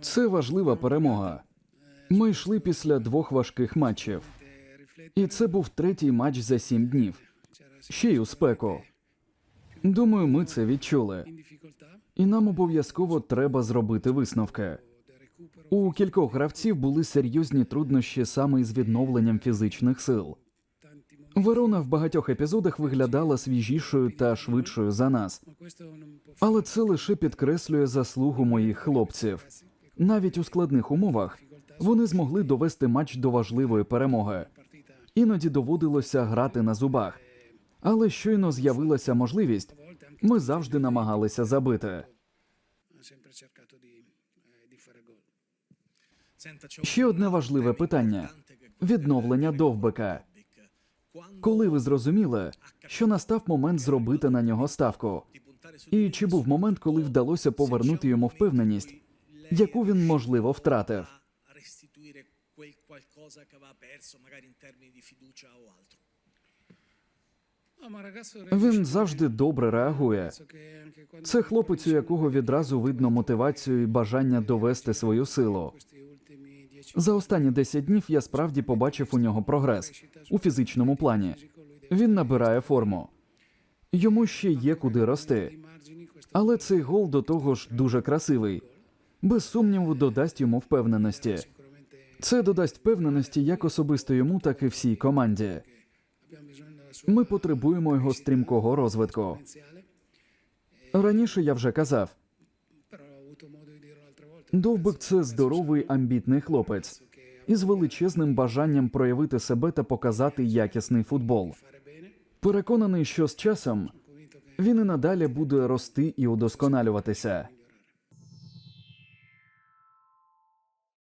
Це важлива перемога. Ми йшли після двох важких матчів, і це був третій матч за сім днів. Ще й у спеку. Думаю, ми це відчули. І нам обов'язково треба зробити висновки. У кількох гравців були серйозні труднощі саме із відновленням фізичних сил. Верона в багатьох епізодах виглядала свіжішою та швидшою за нас, але це лише підкреслює заслугу моїх хлопців. Навіть у складних умовах вони змогли довести матч до важливої перемоги. Іноді доводилося грати на зубах, але щойно з'явилася можливість, ми завжди намагалися забити. Ще одне важливе питання відновлення довбика. Коли ви зрозуміли, що настав момент зробити на нього ставку, і чи був момент, коли вдалося повернути йому впевненість, яку він можливо втратив? Він завжди добре реагує. Це хлопець, у якого відразу видно мотивацію і бажання довести свою силу. За останні 10 днів я справді побачив у нього прогрес у фізичному плані. Він набирає форму. Йому ще є куди рости. Але цей гол до того ж дуже красивий. Без сумніву, додасть йому впевненості. Це додасть впевненості як особисто йому, так і всій команді. Ми потребуємо його стрімкого розвитку. Раніше я вже казав, Довбик це здоровий амбітний хлопець із величезним бажанням проявити себе та показати якісний футбол. Переконаний, що з часом він і надалі буде рости і удосконалюватися.